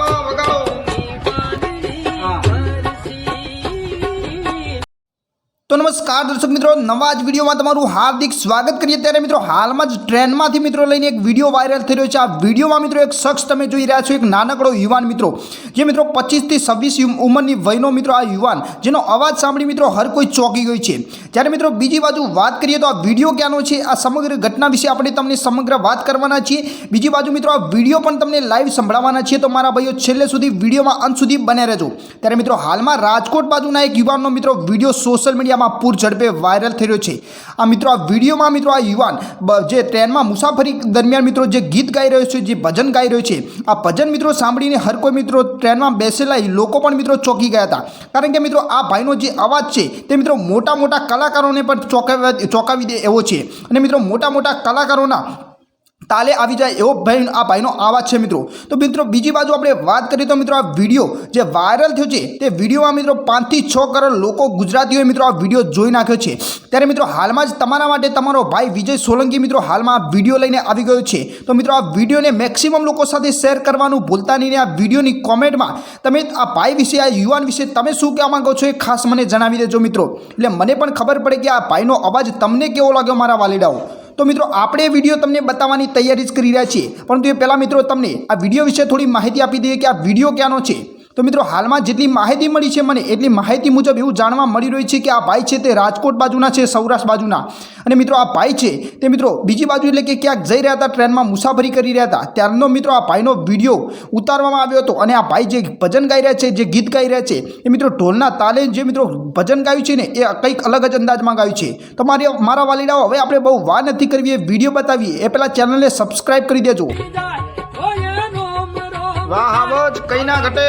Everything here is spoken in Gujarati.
vamos, vamos. નમસ્કાર દર્શક મિત્રો, નવા જ વિડીયોમાં તમારું હાર્દિક સ્વાગત કરીએ. ત્યારે મિત્રો, હાલમાં જ ટ્રેનમાંથી મિત્રો લઈને એક વીડિયો વાયરલ થઈ રહ્યો છે. આ વિડીયોમાં મિત્રો એક શખ્સ તમે જોઈ રહ્યા છો, એક નાનકડો યુવાન મિત્રો. જે મિત્રો પચીસથી છવ્વીસ ઉંમરની વયનો મિત્રો આ યુવાન, જેનો અવાજ સાંભળી મિત્રો હર કોઈ ચોંકી ગયું છે. જ્યારે મિત્રો, બીજી બાજુ વાત કરીએ તો આ વીડિયો ક્યાંનો છે, આ સમગ્ર ઘટના વિશે આપણે તમને સમગ્ર વાત કરવાના છીએ. બીજી બાજુ મિત્રો, આ વીડિયો પણ તમને લાઈવ સંભળાવવાના છીએ. તો મારા ભાઈઓ, છેલ્લે સુધી વિડીયોમાં અંત સુધી બને રહેજો. ત્યારે મિત્રો, હાલમાં રાજકોટ બાજુના એક યુવાનનો મિત્રો વીડિયો સોશિયલ મીડિયામાં પૂર ઝડપે વાયરલ થઈ રહ્યો છે. આ મિત્રો, આ વિડીયોમાં મિત્રો, આ યુવાન જે ટ્રેનમાં મુસાફરી દરમિયાન મિત્રો જે ગીત ગાઈ રહ્યો છે, જે ભજન ગાઈ રહ્યો છે, આ ભજન મિત્રો સાંભળીને હર કોઈ મિત્રો ટ્રેનમાં બેસેલા લોકો પણ મિત્રો ચોંકી ગયા હતા. કારણ કે મિત્રો, આ ભાઈનો જે અવાજ છે, તે મિત્રો મોટા મોટા કલાકારોને પણ ચોંકાવી ચોંકાવી દે એવો છે. અને મિત્રો, મોટા મોટા કલાકારોના તાલે આવી જાય એવો ભાઈ આ ભાઈનો આવાજ છે મિત્રો. તો મિત્રો બીજી બાજુ આપણે વાત કરીએ તો મિત્રો આ વીડિયો જે વાયરલ થયો છે તે વિડીયોમાં મિત્રો પાંચથી છ કરોડ લોકો ગુજરાતીઓએ મિત્રો આ વીડિયો જોઈ નાખ્યો છે. ત્યારે મિત્રો હાલમાં જ તમારા માટે તમારો ભાઈ વિજય સોલંકી મિત્રો હાલમાં આ વીડિયો લઈને આવી ગયો છે. તો મિત્રો આ વિડીયોને મેક્સિમમ લોકો સાથે શેર કરવાનું ભૂલતા નહીં આ વિડીયોની કોમેન્ટમાં તમે આ ભાઈ વિશે, આ યુવાન વિશે તમે શું કહેવા માંગો છો એ ખાસ મને જણાવી દેજો મિત્રો. એટલે મને પણ ખબર પડે કે આ ભાઈનો અવાજ તમને કેવો લાગ્યો મારા વાલીડાઓ? તો મિત્રો, આપણે વીડિયો તમને બતાવવાની તૈયારી જ કરી રહ્યા છીએ. પરંતુ એ પહેલાં મિત્રો, તમને આ વીડિયો વિશે થોડી માહિતી આપી દઈએ કે આ વીડિયો ક્યાંનો છે? તો મિત્રો, હાલમાં જેટલી માહિતી મળી છે મને, એટલી માહિતી મુજબ એવું જાણવા મળી રહ્યું છે કે આ ભાઈ છે તે રાજકોટ બાજુના છે, સૌરાષ્ટ્ર બાજુના. અને મિત્રો, આ ભાઈ છે તે મિત્રો, બીજી બાજુ એટલે કે ક્યાંક જઈ રહ્યા હતા, ટ્રેનમાં મુસાફરી કરી રહ્યા હતા. ત્યારનો મિત્રો, આ ભાઈનો વીડિયો ઉતારવામાં આવ્યો હતો અને આ ભાઈ જે ભજન ગાઈ રહ્યા છે, જે ગીત ગાઈ રહ્યા છે, એ મિત્રો, ઢોલના તાલે જે મિત્રો ભજન ગાયું છે ને, એ કંઈક અલગ જ અંદાજમાં ગાયું છે. તો મારી, મારા વાલીડાઓ, હવે આપણે બહુ વાર નથી કરવી, એ વીડિયો બતાવીએ. એ પહેલાં ચેનલને સબસ્ક્રાઈબ કરી દેજો. વાહ હાબો કઈ ના ઘટે.